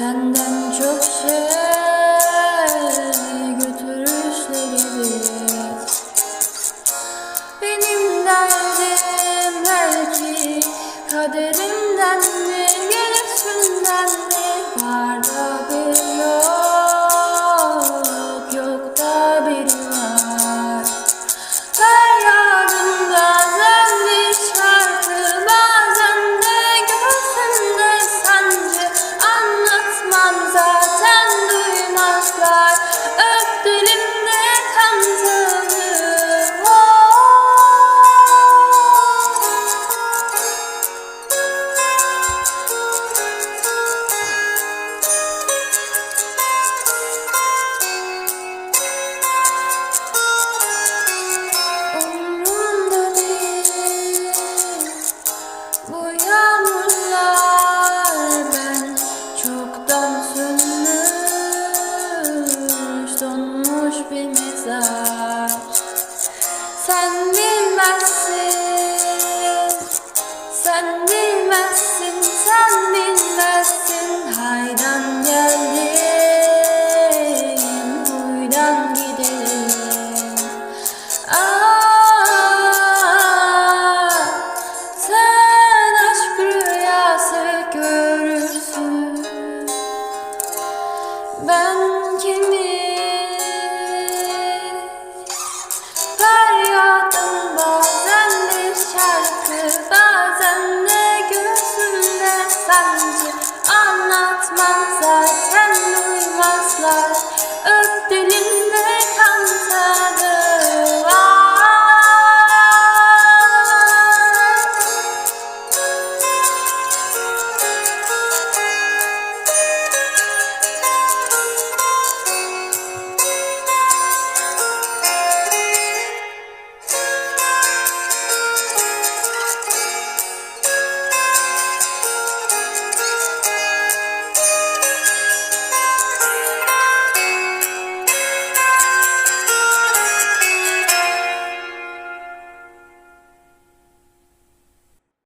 Senden çok şey götürüşlerimiz Benim derdim belki kaderimden sence anlatmazlar.